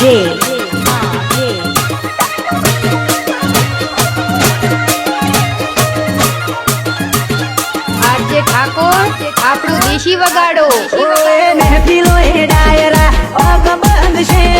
જે આપણું દેશી વગાડો. ડાયરા. બંધ છે.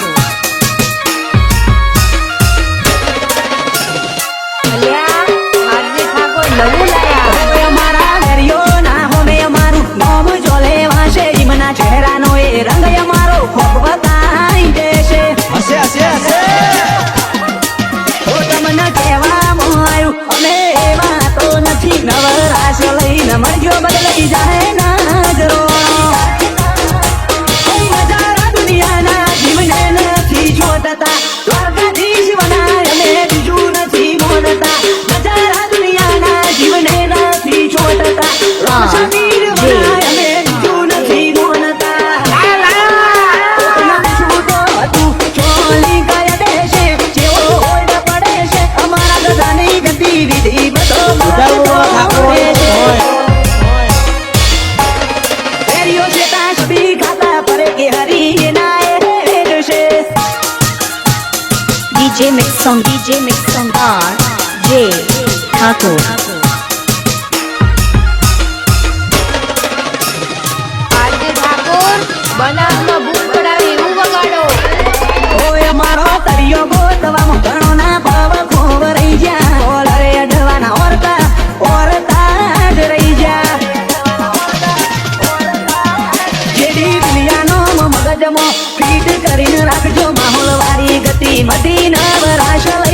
Mix song DJ mix song R J Thakur. ઓરતા રહી જા જેડી દુનિયાનો મગજમાં ફીટ કરીને રાખજો માહોલ மதீனாவராசலை